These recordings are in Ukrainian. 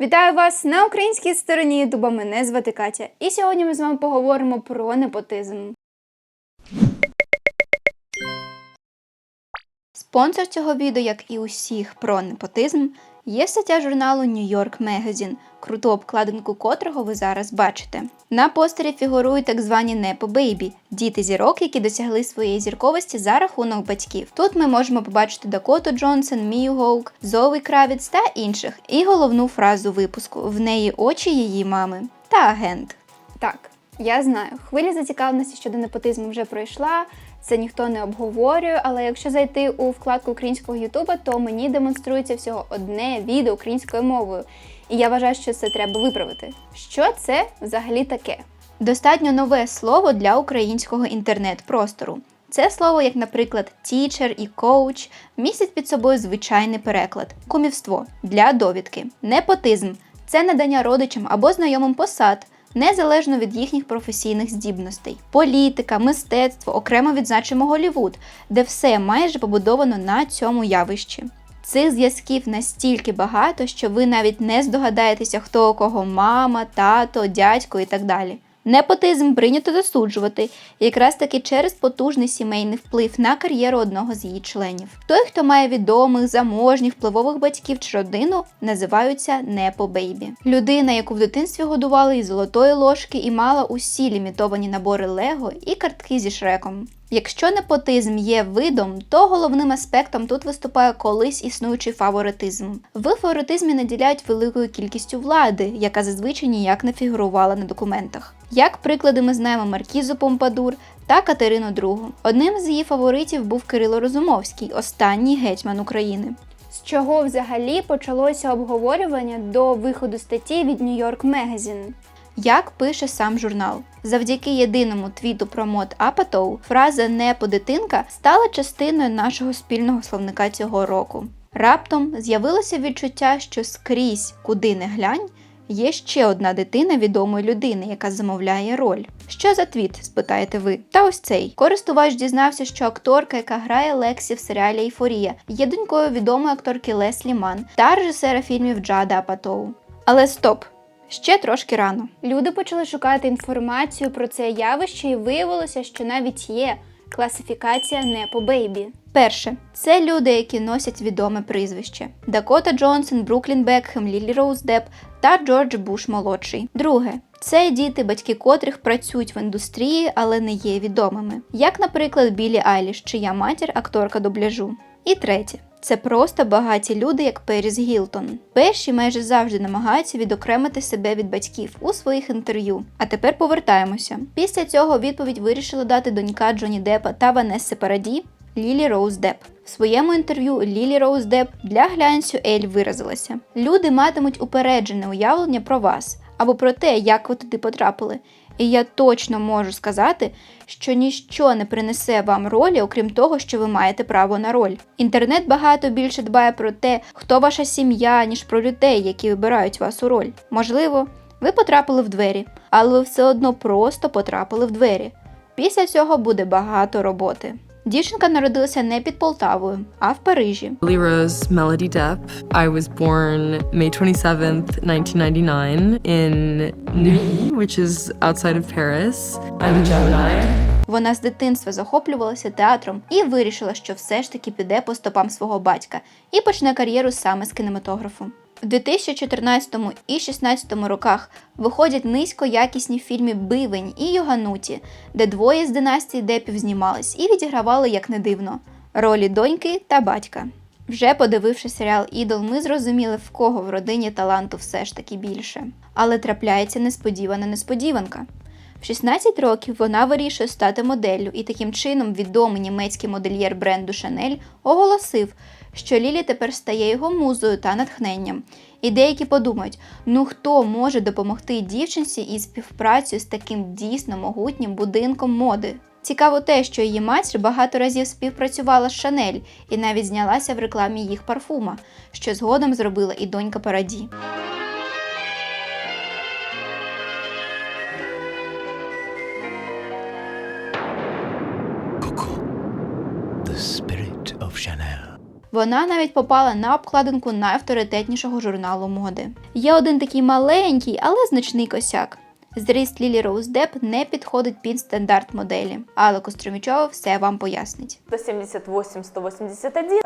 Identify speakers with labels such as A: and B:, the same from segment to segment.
A: Вітаю вас на українській стороні Ютуба. Мене звати Катя. І сьогодні ми з вами поговоримо про непотизм. Спонсор цього відео, як і усіх про непотизм, є стаття журналу New York Magazine, круту обкладинку котрого ви зараз бачите. На постері фігурують так звані Непо Бейбі – діти зірок, які досягли своєї зірковості за рахунок батьків. Тут ми можемо побачити Дакоту Джонсон, Мію Гоук, Зоуі Кравіц та інших. І головну фразу випуску в неї очі її мами та агент. Так, я знаю, хвиля зацікавленості щодо непотизму вже пройшла. Це ніхто не обговорює, але якщо зайти у вкладку українського Ютуба, то мені демонструється всього одне відео українською мовою. І я вважаю, що це треба виправити. Що це взагалі таке? Достатньо нове слово для українського інтернет-простору. Це слово, як, наприклад, teacher і coach, містять під собою звичайний переклад, кумівство для довідки, непотизм це надання родичам або знайомим посад, незалежно від їхніх професійних здібностей, політика, мистецтво, окремо відзначимо Голівуд, де все майже побудовано на цьому явищі. Цих зв'язків настільки багато, що ви навіть не здогадаєтеся, хто у кого мама, тато, дядько і так далі. Непотизм прийнято засуджувати якраз таки через потужний сімейний вплив на кар'єру одного з її членів. Той, хто має відомих, заможніх, впливових батьків чи родину, називаються непо-бейбі. Людина, яку в дитинстві годували із золотої ложки і мала усі лімітовані набори Лего і картки зі шреком. Якщо непотизм є видом, то головним аспектом тут виступає колись існуючий фаворитизм. В фаворитизмі наділяють великою кількістю влади, яка зазвичай ніяк не фігурувала на документах. Як приклади ми знаємо Маркізу Помпадур та Катерину II. Одним з її фаворитів був Кирило Розумовський, останній гетьман України. З чого взагалі почалося обговорювання до виходу статті від New York Magazine? Як пише сам журнал, завдяки єдиному твіту про мод Апатоу фраза «непо дитинка» стала частиною нашого спільного словника цього року. Раптом з'явилося відчуття, що скрізь, куди не глянь, є ще одна дитина відомої людини, яка замовляє роль. Що за твіт? спитаєте ви? Та ось цей користувач дізнався, що акторка, яка грає Лексі в серіалі Ейфорія, є донькою відомої акторки Леслі Ман та режисера фільмів Джада Апатоу. Але стоп! Ще трошки рано. Люди почали шукати інформацію про це явище, і виявилося, що навіть є класифікація не по Бейбі. Перше, це люди, які носять відоме прізвище: Дакота Джонсон, Бруклін Бекхем, Лілі Роуз Депп та Джордж Буш молодший. Друге, це діти, батьки котрих працюють в індустрії, але не є відомими, як, наприклад, Білі Айліш, чия матір акторка дубляжу. І третє. Це просто багаті люди, як Періс Гілтон. Перші майже завжди намагаються відокремити себе від батьків у своїх інтерв'ю. А тепер повертаємося. Після цього відповідь вирішила дати донька Джоні Деппа та Ванесси Параді Лілі Роуз Депп. В своєму інтерв'ю Лілі Роуз Депп для глянцю Ель виразилася: люди матимуть упереджене уявлення про вас або про те, як ви туди потрапили. І я точно можу сказати, що ніщо не принесе вам ролі, окрім того, що ви маєте право на роль. Інтернет багато більше дбає про те, хто ваша сім'я, ніж про людей, які вибирають вас у роль. Можливо, ви потрапили в двері, але ви все одно просто потрапили в двері. Після цього буде багато роботи. Дівчинка народилася не під Полтавою, а в Парижі.
B: Rose Melody Depp. I was born May 27th, 1999, in Neuilly, which is outside of Paris. I'm a Gemini.
A: Вона з дитинства захоплювалася театром і вирішила, що все ж таки піде по стопам свого батька і почне кар'єру саме з кінематографу. У 2014 і 2016 роках виходять низькоякісні фільми Бивень і Йогануті, де двоє з династії Депів знімались і відігравали як не дивно ролі доньки та батька. Вже подививши серіал Ідол, ми зрозуміли, в кого в родині таланту все ж таки більше. Але трапляється несподівана несподіванка. В 16 років вона вирішує стати моделлю, і таким чином відомий німецький модельєр бренду Chanel оголосив, що Лілі тепер стає його музою та натхненням. І деякі подумають: ну хто може допомогти дівчинці із співпрацею з таким дійсно могутнім будинком моди? Цікаво те, що її матір багато разів співпрацювала з Шанель і навіть знялася в рекламі їх парфума, що згодом зробила і донька Параді. Вона навіть попала на обкладинку найавторитетнішого журналу моди. Є один такий маленький, але значний косяк. Зріст Лілі Роуз Деп не підходить під стандарт моделі, але Костромічова все вам пояснить.
C: 178, 181.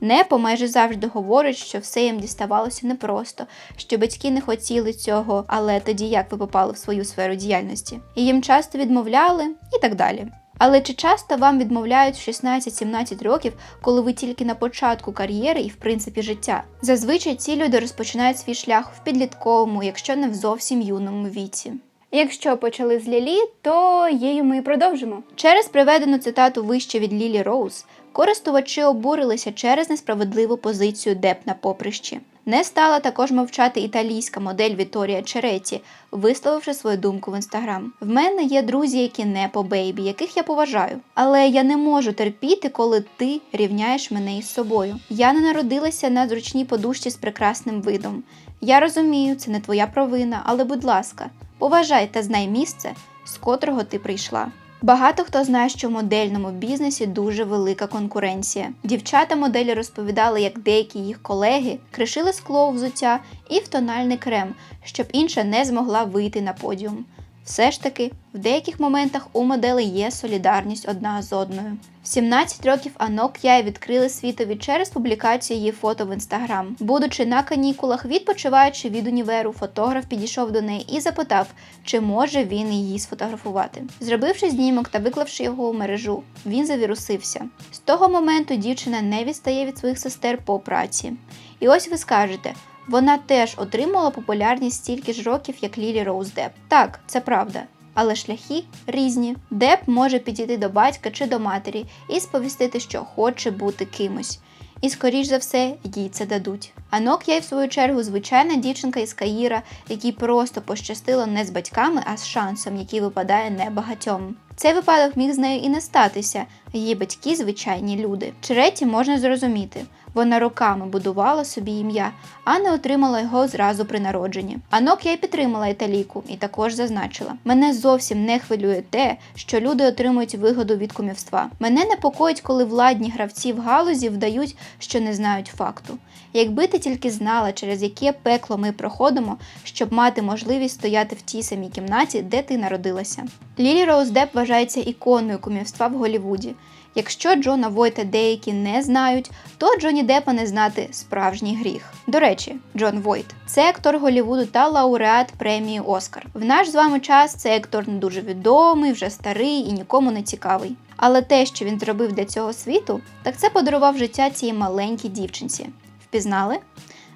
A: Непо майже завжди говорить, що все їм діставалося непросто, що батьки не хотіли цього, але тоді як ви попали в свою сферу діяльності? І їм часто відмовляли і так далі. Але чи часто вам відмовляють в 16-17 років, коли ви тільки на початку кар'єри і в принципі життя? Зазвичай ці люди розпочинають свій шлях в підлітковому, якщо не в зовсім юному віці. Якщо почали з Лілі, то її ми і продовжимо. Через приведену цитату вище від Лілі Роуз, користувачі обурилися через несправедливу позицію Деп на поприщі. Не стала також мовчати італійська модель Віторія Череті, висловивши свою думку в інстаграм. В мене є друзі, які не по бейбі, яких я поважаю. Але я не можу терпіти, коли ти рівняєш мене із собою. Я не народилася на зручній подушці з прекрасним видом. Я розумію, це не твоя провина, але будь ласка, поважай та знай місце, з котрого ти прийшла. Багато хто знає, що в модельному бізнесі дуже велика конкуренція. Дівчата моделі розповідали, як деякі їх колеги кришили скло взуття і в тональний крем, щоб інша не змогла вийти на подіум. Все ж таки, в деяких моментах у моделей є солідарність одна з одною. В 17 років Анок Яй відкрили світові через публікацію її фото в інстаграм. Будучи на канікулах, відпочиваючи від універу, фотограф підійшов до неї і запитав, чи може він її сфотографувати. Зробивши знімок та виклавши його у мережу, він завірусився. З того моменту дівчина не відстає від своїх сестер по праці. І ось ви скажете. Вона теж отримала популярність стільки ж років, як Лілі Роуз Деп. Так, це правда. Але шляхи різні. Деп може підійти до батька чи до матері і сповістити, що хоче бути кимось. І, скоріш за все, їй це дадуть. Анок я, в свою чергу, звичайна дівчинка із Каїра, якій просто пощастило не з батьками, а з шансом, який випадає небагатьом. Цей випадок міг з нею і не статися. Її батьки звичайні люди. Череті можна зрозуміти. Вона роками будувала собі ім'я, а не отримала його зразу при народженні. Анок я й підтримала італійку і також зазначила: мене зовсім не хвилює те, що люди отримують вигоду від кумівства. Мене непокоїть, коли владні гравці в галузі вдають, що не знають факту. Якби ти тільки знала, через яке пекло ми проходимо, щоб мати можливість стояти в тій самій кімнаті, де ти народилася. Лілі Роуз Деп вважається іконою кумівства в Голлівуді. Якщо Джона Войта деякі не знають, то Джоні Депа не знати справжній гріх. До речі, Джон Войт це актор Голлівуду та лауреат премії Оскар. В наш з вами час цей актор не дуже відомий, вже старий і нікому не цікавий. Але те, що він зробив для цього світу, так це подарував життя цій маленькій дівчинці. Впізнали?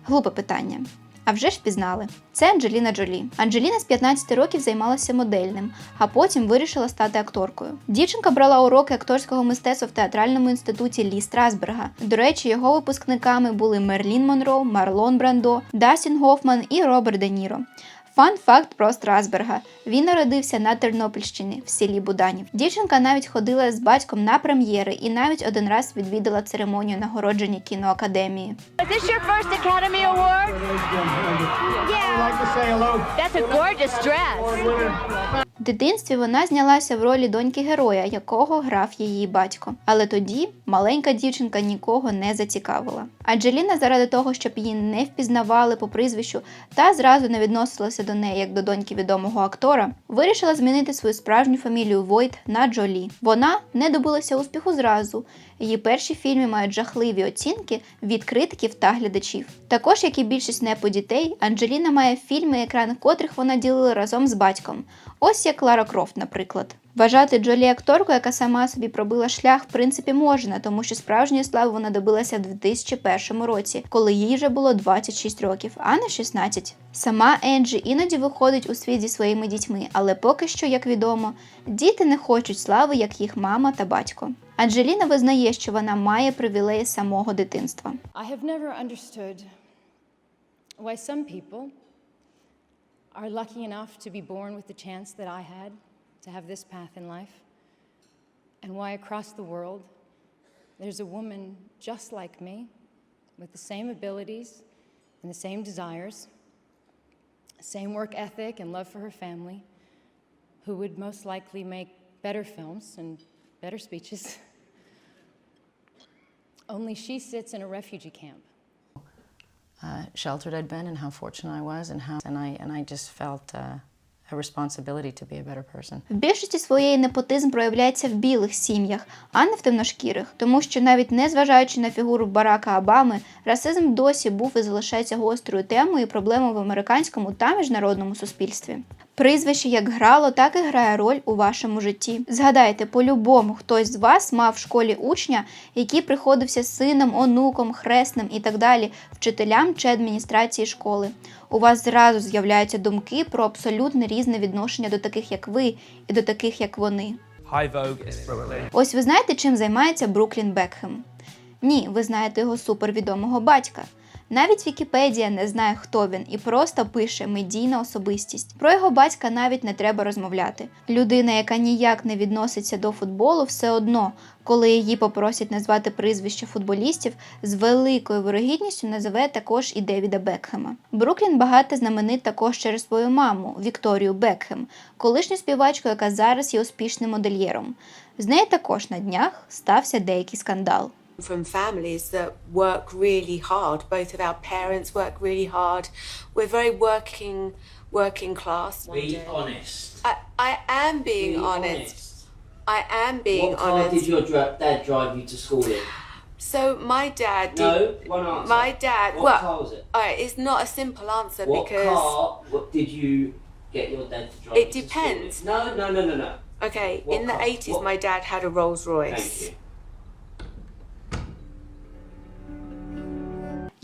A: Глупе питання. А вже ж пізнали. Це Анджеліна Джолі. Анджеліна з 15 років займалася модельним, а потім вирішила стати акторкою. Дівчинка брала уроки акторського мистецтва в театральному інституті Лі Страсберга. До речі, його випускниками були Мерлін Монро, Марлон Брандо, Дастін Гофман і Роберт Де Ніро. Фан факт про Страсберга. Він народився на Тернопільщині в селі Буданів. Дівчинка навіть ходила з батьком на прем'єри і навіть один раз відвідала церемонію нагородження кіноакадемії. В дитинстві вона знялася в ролі доньки героя, якого грав її батько. Але тоді маленька дівчинка нікого не зацікавила. Аджеліна, заради того, щоб її не впізнавали по прізвищу та зразу не відносилася до неї як до доньки відомого актора, вирішила змінити свою справжню фамілію Войт на Джолі. Вона не добилася успіху зразу. Її перші фільми мають жахливі оцінки від критиків та глядачів. Також, як і більшість непо дітей, Анджеліна має фільми, екран котрих вона ділила разом з батьком. Ось як Лара Крофт, наприклад. Вважати Джолі акторкою, яка сама собі пробила шлях, в принципі, можна, тому що справжньої слави вона добилася в 2001 році, коли їй вже було 26 років, а не 16. Сама Енджі іноді виходить у світ зі своїми дітьми, але поки що, як відомо, діти не хочуть слави, як їх мама та батько. Анджеліна визнає, що вона має привілеї самого дитинства.
D: I have never understood why some people are lucky enough to be born with the chance that I had to have this path in life, and why across the world there's a woman just like me with the same abilities and the same desires, same work ethic and love for her family, who would most likely make better films and better speeches. Only she sits in a refugee camp.
E: uh, sheltered I'd been and how fortunate I was and how and I and I just felt uh, a responsibility to
A: більшості своєї непотизм проявляється в білих сім'ях, а не в темношкірих, тому що навіть не зважаючи на фігуру Барака Обами, расизм досі був і залишається гострою темою і проблемою в американському та міжнародному суспільстві. Прізвище як грало, так і грає роль у вашому житті. Згадайте, по-любому хтось з вас мав в школі учня, який приходився сином, онуком, хресним і так далі, вчителям чи адміністрації школи. У вас зразу з'являються думки про абсолютно різне відношення до таких, як ви, і до таких, як вони. Ось ви знаєте, чим займається Бруклін Бекхем? Ні, ви знаєте його супервідомого батька. Навіть Вікіпедія не знає, хто він, і просто пише медійна особистість. Про його батька навіть не треба розмовляти. Людина, яка ніяк не відноситься до футболу, все одно, коли її попросять назвати прізвище футболістів, з великою вирогідністю називе також і Девіда Бекхема. Бруклін багато знаменит також через свою маму Вікторію Бекхем, колишню співачку, яка зараз є успішним модельєром. З нею також на днях стався деякий скандал.
F: From families that work really hard. Both of our parents work really hard. We're very working, working class.
G: Be honest.
F: I, I am being
G: Be
F: honest. I am being
G: what car
F: honest.
G: did your dra- dad drive you to school in?
F: So my dad did.
G: No, one answer.
F: My dad.
G: What
F: well,
G: car was it?
F: all right, it's not a simple answer
G: What
F: because.
G: car what did you get your dad to drive
F: It
G: you to
F: depends.
G: No, no, no, no, no.
F: Okay,
G: What
F: in the 80s, my dad had a Rolls
G: Thank
F: Royce.
G: you.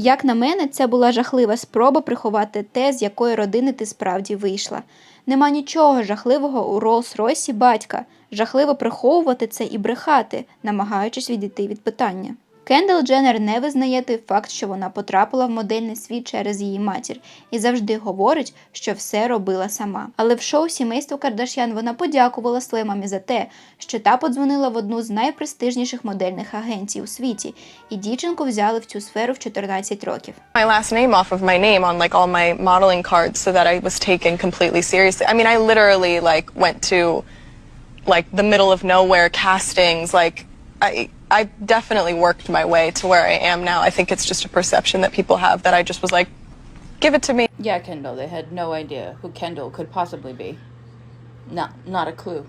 A: Як на мене, це була жахлива спроба приховати те, з якої родини ти справді вийшла. Нема нічого жахливого у Роллс-Ройсі батька. Жахливо приховувати це і брехати, намагаючись відійти від питання. Кендал Дженнер не визнає той факт, що вона потрапила в модельний світ через її матір, і завжди говорить, що все робила сама. Але в шоу сімейство Кардашян вона подякувала своїй мамі за те, що та подзвонила в одну з найпрестижніших модельних агенцій у світі, і дівчинку взяли в цю сферу в 14 років.
H: my last name off of my name on like all my modeling cards so that I was taken completely seriously. I mean, I literally like went to like the middle of nowhere castings. Like I I definitely worked my way to where I am now. I think it's just a perception that people have that I just was like, give it to me.
I: Yeah, Kendall. They had no idea who Kendall could possibly be. Not, not a clue.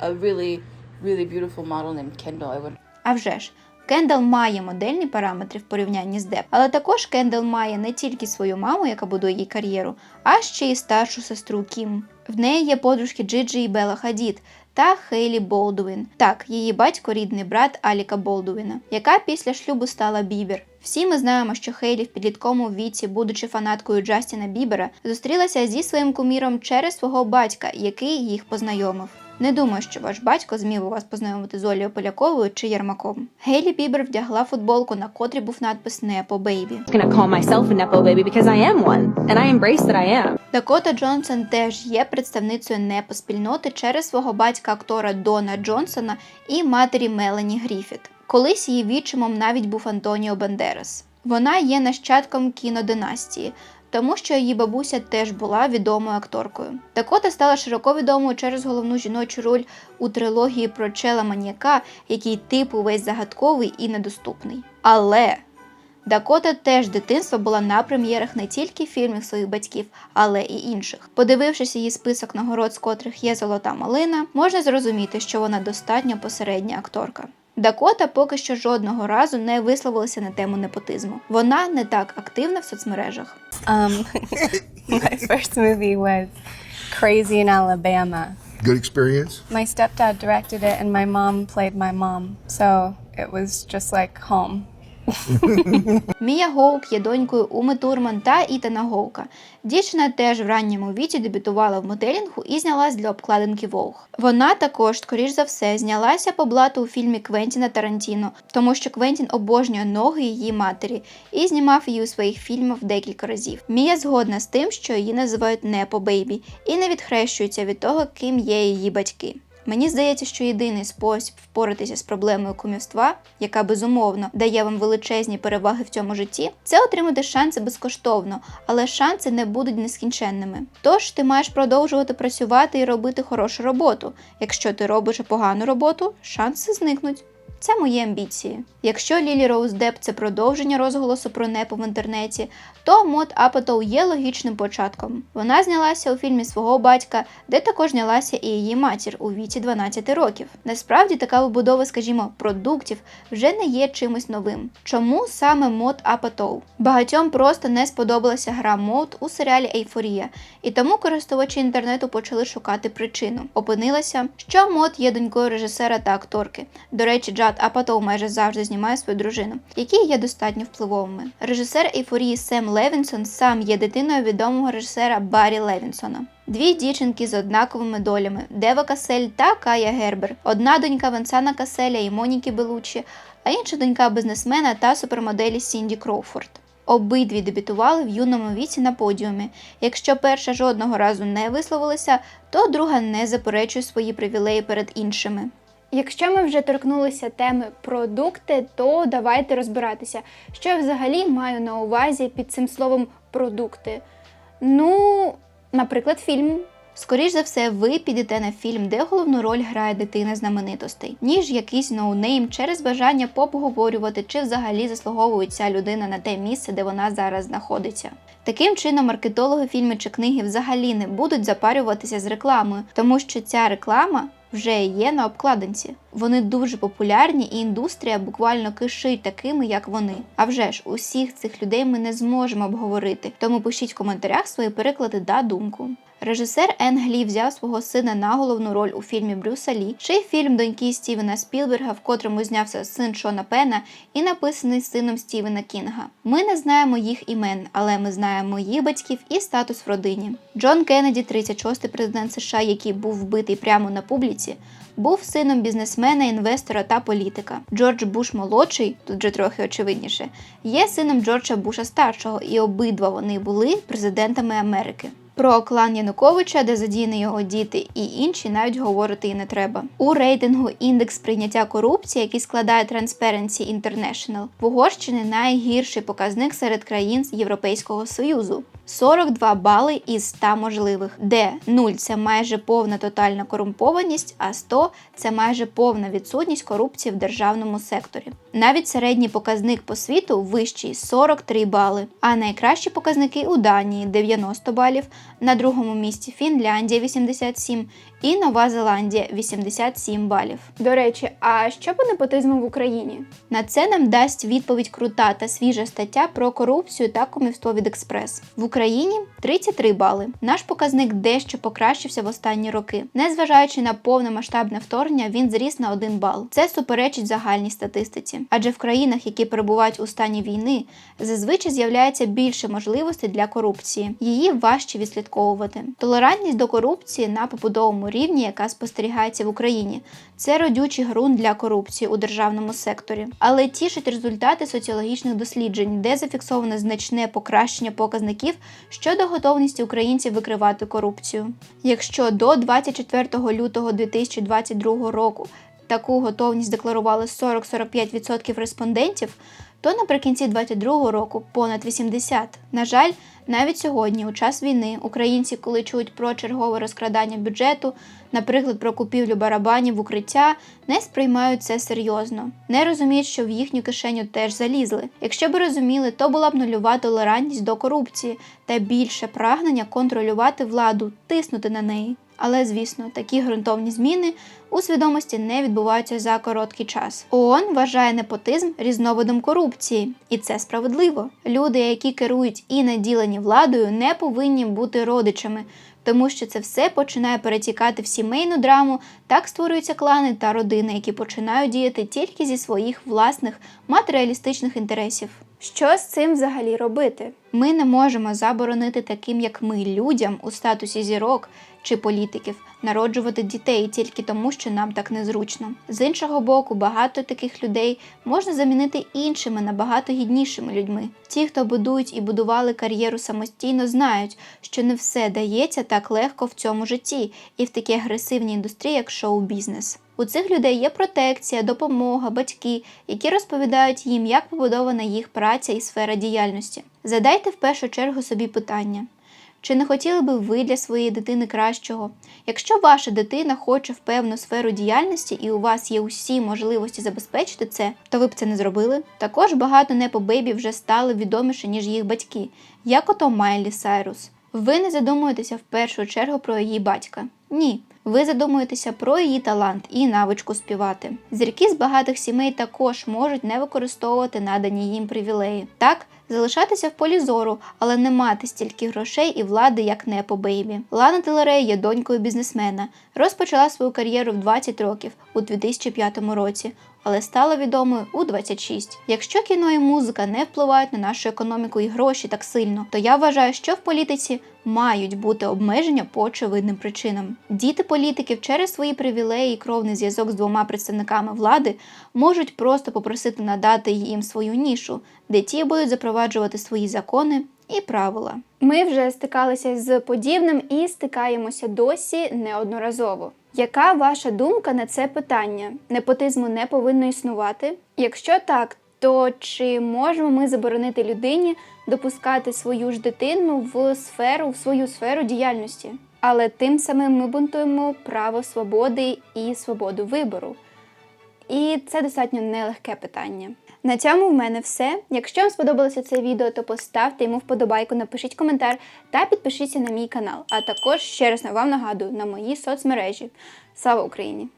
I: A really, really beautiful model named Kendall. I would.
A: А вже ж, Кендал має модельні параметри в порівнянні з Деп, але також Кендал має не тільки свою маму, яка будує її кар'єру, а ще й старшу сестру Кім. В неї є подружки Джиджі і Бела Хадід та Хейлі Болдуін. Так, її батько рідний брат Аліка Болдуіна, яка після шлюбу стала Бібер. Всі ми знаємо, що Хейлі в підлітковому віці, будучи фанаткою Джастіна Бібера, зустрілася зі своїм куміром через свого батька, який їх познайомив. Не думаю, що ваш батько зміг би вас познайомити з Олею Поляковою чи Єрмаком. Гейлі Бібер вдягла футболку, на котрій був надпис Непо Бейбі. Дакота Джонсон теж є представницею непо спільноти через свого батька актора Дона Джонсона і матері Мелані Гріфіт. Колись її відчимом навіть був Антоніо Бандерас. Вона є нащадком кінодинастії, тому що її бабуся теж була відомою акторкою. Дакота стала широко відомою через головну жіночу роль у трилогії про чела маніяка, який типу весь загадковий і недоступний. Але Дакота теж з дитинства була на прем'єрах не тільки фільмів своїх батьків, але і інших. Подивившись її список нагород, з котрих є золота малина, можна зрозуміти, що вона достатньо посередня акторка. Дакота поки що жодного разу не висловилася на тему непотизму. Вона не так активна в соцмережах.
J: Um, my first movie was Crazy in Alabama.
K: Good experience?
J: My stepdad directed it, and my mom played my mom, so it was just like home.
A: Мія Гоук є донькою Уми Турман та Ітана Гоука. Дівчина теж в ранньому віці дебютувала в моделінгу і знялась для обкладинки Vogue. Вона також, скоріш за все, знялася по блату у фільмі Квентіна Тарантіно, тому що Квентін обожнює ноги її матері і знімав її у своїх фільмах декілька разів. Мія згодна з тим, що її називають Непо Бейбі, і не відхрещується від того, ким є її батьки. Мені здається, що єдиний спосіб впоратися з проблемою кумівства, яка безумовно дає вам величезні переваги в цьому житті, це отримати шанси безкоштовно, але шанси не будуть нескінченними. Тож ти маєш продовжувати працювати і робити хорошу роботу. Якщо ти робиш погану роботу, шанси зникнуть. Це мої амбіції. Якщо Лілі Роуз Деп це продовження розголосу про непо в інтернеті, то Мод Апатоу є логічним початком. Вона знялася у фільмі свого батька, де також знялася і її матір у віці 12 років. Насправді така побудова, скажімо, продуктів вже не є чимось новим. Чому саме Мод Апатоу? Багатьом просто не сподобалася гра Мод у серіалі Ейфорія, і тому користувачі інтернету почали шукати причину. Опинилося, що Мод є донькою режисера та акторки. До речі, Джад Апатоу майже завжди знімає свою дружину, які є достатньо впливовими. Режисер ейфорії Сем Левінсон сам є дитиною відомого режисера Баррі Левінсона. Дві дівчинки з однаковими долями Дева Касель та Кая Гербер. Одна донька Венсана Каселя і Моніки Белучі, а інша донька бізнесмена та супермоделі Сінді Кроуфорд. Обидві дебютували в юному віці на подіумі. Якщо перша жодного разу не висловилася, то друга не заперечує свої привілеї перед іншими.
L: Якщо ми вже торкнулися теми продукти, то давайте розбиратися, що я взагалі маю на увазі під цим словом продукти. Ну, наприклад, фільм.
A: Скоріш за все, ви підете на фільм, де головну роль грає дитина знаменитостей, ніж якийсь ноунейм через бажання пообговорювати, чи взагалі заслуговує ця людина на те місце, де вона зараз знаходиться. Таким чином, маркетологи фільми чи книги взагалі не будуть запарюватися з рекламою, тому що ця реклама вже є на обкладинці. Вони дуже популярні, і індустрія буквально кишить такими, як вони. А вже ж усіх цих людей ми не зможемо обговорити. Тому пишіть в коментарях свої переклади та думку. Режисер Ен Глі взяв свого сина на головну роль у фільмі Брюса Лі, чи фільм доньки Стівена Спілберга, в котрому знявся син Шона Пена і написаний сином Стівена Кінга. Ми не знаємо їх імен, але ми знаємо їх батьків і статус в родині. Джон Кеннеді, 36-й президент США, який був вбитий прямо на публіці, був сином бізнесмена, інвестора та політика. Джордж Буш молодший, тут вже трохи очевидніше, є сином Джорджа Буша старшого, і обидва вони були президентами Америки. Про клан Януковича, де задіяні його діти і інші, навіть говорити і не треба. У рейтингу індекс прийняття корупції, який складає Transparency International, в Угорщині найгірший показник серед країн Європейського Союзу. 42 бали із 100 можливих, де 0 – це майже повна тотальна корумпованість, а 100 – це майже повна відсутність корупції в державному секторі. Навіть середній показник по світу вищий 43 бали, а найкращі показники у Данії 90 балів, на другому місці Фінляндія 87 і Нова Зеландія 87 балів.
L: До речі, а що по непотизму в Україні?
A: На це нам дасть відповідь крута та свіжа стаття про корупцію та комівство від Експрес. В Україні 33 бали. Наш показник дещо покращився в останні роки. Незважаючи на повномасштабне вторгнення, він зріс на 1 бал. Це суперечить загальній статистиці. Адже в країнах, які перебувають у стані війни, зазвичай з'являється більше можливостей для корупції. Її важче відслідковувати. Толерантність до корупції на побудовому рівні, яка спостерігається в Україні, це родючий ґрунт для корупції у державному секторі. Але тішать результати соціологічних досліджень, де зафіксовано значне покращення показників щодо готовності українців викривати корупцію. Якщо до 24 лютого 2022 року таку готовність декларували 40-45% респондентів, то наприкінці 2022 року понад 80%. На жаль, навіть сьогодні, у час війни, українці, коли чують про чергове розкрадання бюджету, наприклад, про купівлю барабанів в укриття, не сприймають це серйозно, не розуміють, що в їхню кишеню теж залізли. Якщо б розуміли, то була б нульова толерантність до корупції та більше прагнення контролювати владу, тиснути на неї. Але, звісно, такі ґрунтовні зміни у свідомості не відбуваються за короткий час. ООН вважає непотизм різновидом корупції, і це справедливо. Люди, які керують і наділені владою, не повинні бути родичами, тому що це все починає перетікати в сімейну драму, так створюються клани та родини, які починають діяти тільки зі своїх власних матеріалістичних інтересів.
L: Що з цим взагалі робити?
A: Ми не можемо заборонити таким, як ми, людям у статусі зірок чи політиків народжувати дітей тільки тому, що нам так незручно. З іншого боку, багато таких людей можна замінити іншими набагато гіднішими людьми. Ті, хто будують і будували кар'єру самостійно, знають, що не все дається так легко в цьому житті і в такій агресивній індустрії, як шоу-бізнес. У цих людей є протекція, допомога, батьки, які розповідають їм, як побудована їх праця і сфера діяльності. Задайте в першу чергу собі питання, Чи не хотіли би ви для своєї дитини кращого? Якщо ваша дитина хоче в певну сферу діяльності і у вас є усі можливості забезпечити це, то ви б це не зробили. Також багато непобейбі вже стали відоміше, ніж їх батьки, як ото Майлі Сайрус. Ви не задумуєтеся в першу чергу про її батька. Ні. Ви задумуєтеся про її талант і навичку співати. Зірки з багатих сімей також можуть не використовувати надані їм привілеї. Так, залишатися в полі зору, але не мати стільки грошей і влади, як Непо Бейбі. Лана Телерей є донькою бізнесмена. Розпочала свою кар'єру в 20 років у 2005 році, але стала відомою у 26. Якщо кіно і музика не впливають на нашу економіку і гроші так сильно, то я вважаю, що в політиці мають бути обмеження по очевидним причинам. Діти політиків через свої привілеї і кровний зв'язок з двома представниками влади можуть просто попросити надати їм свою нішу, де ті будуть запроваджувати свої закони і правила.
L: Ми вже стикалися з подібним і стикаємося досі неодноразово. Яка ваша думка на це питання? Непотизму не повинно існувати? Якщо так, то чи можемо ми заборонити людині допускати свою ж дитину в сферу, в свою сферу діяльності? Але тим самим ми бунтуємо право свободи і свободу вибору. І це достатньо нелегке питання. На цьому в мене все. Якщо вам сподобалося це відео, то поставте йому вподобайку, напишіть коментар та підпишіться на мій канал. А також ще раз вам нагадую на мої соцмережі. Слава Україні!